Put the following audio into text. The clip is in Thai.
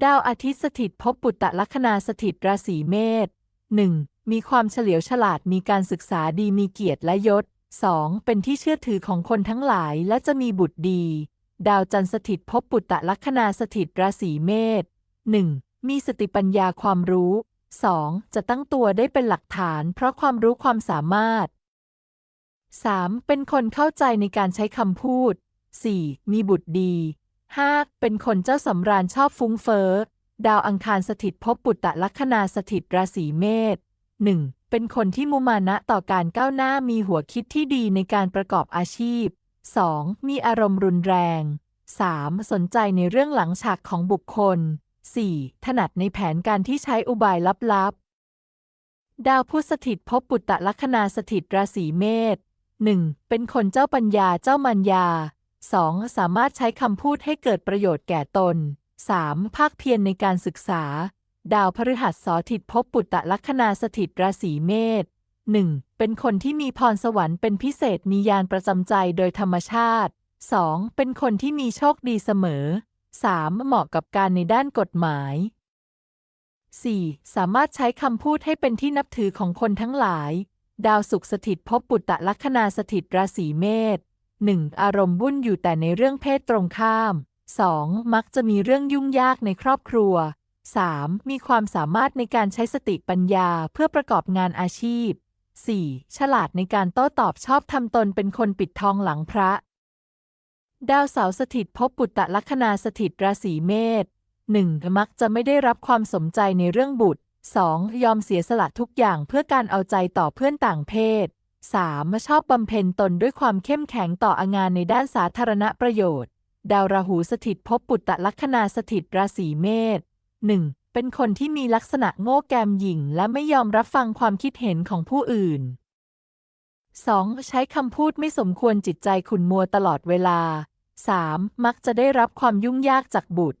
ดาวอาทิตย์สถิตภพปุตตะลัคนาสถิตราศีเมษ 1. มีความเฉลียวฉลาดมีการศึกษาดีมีเกียรติและยศ 2. เป็นที่เชื่อถือของคนทั้งหลายและจะมีบุตรดี ดาวจันทร์สถิตภพปุตตะลัคนาสถิตราศีเมษ 1. มีสติปัญญาความรู้ 2. จะตั้งตัวได้เป็นหลักฐานเพราะความรู้ความสามารถ 3. เป็นคนเข้าใจในการใช้คำพูด 4. มีบุตรดี 5. เป็นคนเจ้าสำราญชอบฟุ้งเฟ้อ ดาวอังคารสถิตภพปุตตะลัคนาสถิตราศีเมษ 1. เป็นคนที่มุมานะต่อการก้าวหน้ามีหัวคิดที่ดีในการประกอบอาชีพ 2. มีอารมณ์รุนแรง 3. สนใจในเรื่องหลังฉากของบุคคล 4. ถนัดในแผนการที่ใช้อุบายลับๆ ดาวพุธสถิตภพปุตตะลัคนาสถิตราศีเมษ 1. เป็นคนเจ้าปัญญาเจ้ามัญญา 2. สามารถใช้คำพูดให้เกิดประโยชน์แก่ตน 3. ภาคเพียรในการศึกษา ดาวพฤหัสสถิตภพปุตตะลัคนาสถิตราศีเมษ 1. เป็นคนที่มีพรสวรรค์เป็นพิเศษมียานประจำใจโดยธรรมชาติ 2. เป็นคนที่มีโชคดีเสมอ 3. เหมาะกับการในด้านกฎหมาย 4. สามารถใช้คำพูดให้เป็นที่นับถือของคนทั้งหลาย ดาวศุกร์สถิตภพปุตตะลัคนาสถิตราศีเมษ 1. อารมณ์วุ่นอยู่แต่ในเรื่องเพศตรงข้าม 2. มักจะมีเรื่องยุ่งยากในครอบครัว 3. มีความสามารถในการใช้สติปัญญาเพื่อประกอบงานอาชีพ 4. ฉลาดในการโต้ตอบชอบทำตนเป็นคนปิดทองหลังพระ ดาวเสาร์สถิตภพปุตตะลัคนาสถิตราศีเมษ 1. มักจะไม่ได้รับความสนใจในเรื่องบุตร 2. ยอมเสียสละทุกอย่างเพื่อการเอาใจต่อเพื่อนต่างเพศ 3. ชอบบำเพ็ญตนด้วยความเข้มแข็งต่อองานในด้านสาธารณประโยชน์ ดาวราหูสถิตภพปุตตะลัคนาสถิตราศีเมษ 1. เป็นคนที่มีลักษณะโง่แกมหยิ่งและไม่ยอมรับฟังความคิดเห็นของผู้อื่น 2. ใช้คำพูดไม่สมควรจิตใจขุนมัวตลอดเวลา 3. มักจะได้รับความยุ่งยากจากบุตร